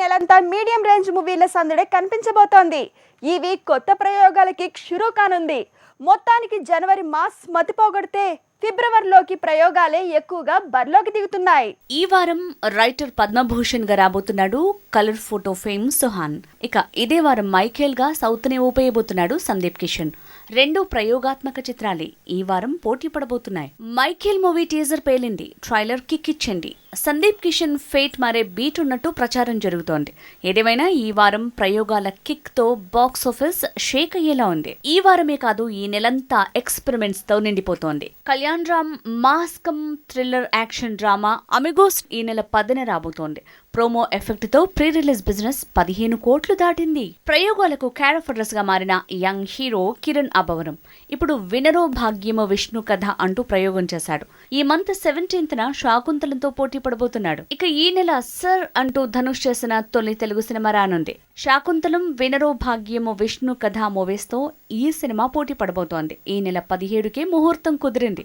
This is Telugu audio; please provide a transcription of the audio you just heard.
నెలంతా మీడియం రేంజ్ మూవీల సందడి కనిపించబోతోంది. ఈ వీక్ కొత్త ప్రయోగాలకి షురూ కానుంది మొత్తానికి జనవరి మాస్ మతిపోగొడితే ఫిబ్రవరిలోకి ప్రయోగాలే ఎక్కువగా బరిలోకి దిగుతున్నాయి. ఈ వారం రైటర్ పద్మభూషణ్గా రాబోతున్నాడు. Colour photo fame Suhan. ఇక ఇదే వారం మైఖేల్గా సౌత్ని ఊపేయబోతున్నాడు సందీప్ కిషన్. రెండు ప్రయోగాత్మక చిత్రాలే ఈ వారం పోటీ పడబోతున్నాయి. మైఖేల్ మూవీ టీజర్ పేలింది. ట్రైలర్ కిక్ ఇచ్చింది సందీప్ కిషన్ ఫేట్ మారే బీట్ ఉన్నట్టు ప్రచారం జరుగుతోంది. ఏదేమైనా ఈ వారం ప్రయోగాల కిక్తో బాక్స్ ఆఫీస్ షేక్ అయ్యేలా ఉంది. ఈ వారమే కాదు ఈ నెలంతా ఎక్స్పెరిమెంట్స్తో నిండిపోతోంది. Kalyan Ram మాస్కమ్ thriller action drama Amigos ఈ నెల పదిన రాబోతోంది. ప్రోమో ఎఫెక్ట్తో ప్రీ రిలీజ్ బిజినెస్ పదిహేను కోట్లు దాటింది. ప్రయోగాలకు క్యారఫర్స్గా మారిన యంగ్ హీరో కిరణ్ అబవరం ఇప్పుడు వినరో భాగ్యమో విష్ణు కథ అంటూ ప్రయోగం చేశాడు. ఈ మంత్ సెవెంటీన్త్ న శాకుంతలంతో పోటీ పడబోతున్నాడు. ఇక ఈ నెల సర్ అంటూ ధనుష్ చేసిన తొలి తెలుగు సినిమా రానుంది. శాకుంతలం వినరో భాగ్యమో విష్ణు కథ మూవీస్తో ఈ సినిమా పోటీ పడబోతోంది. ఈ నెల పదిహేడుకే ముహూర్తం కుదిరింది.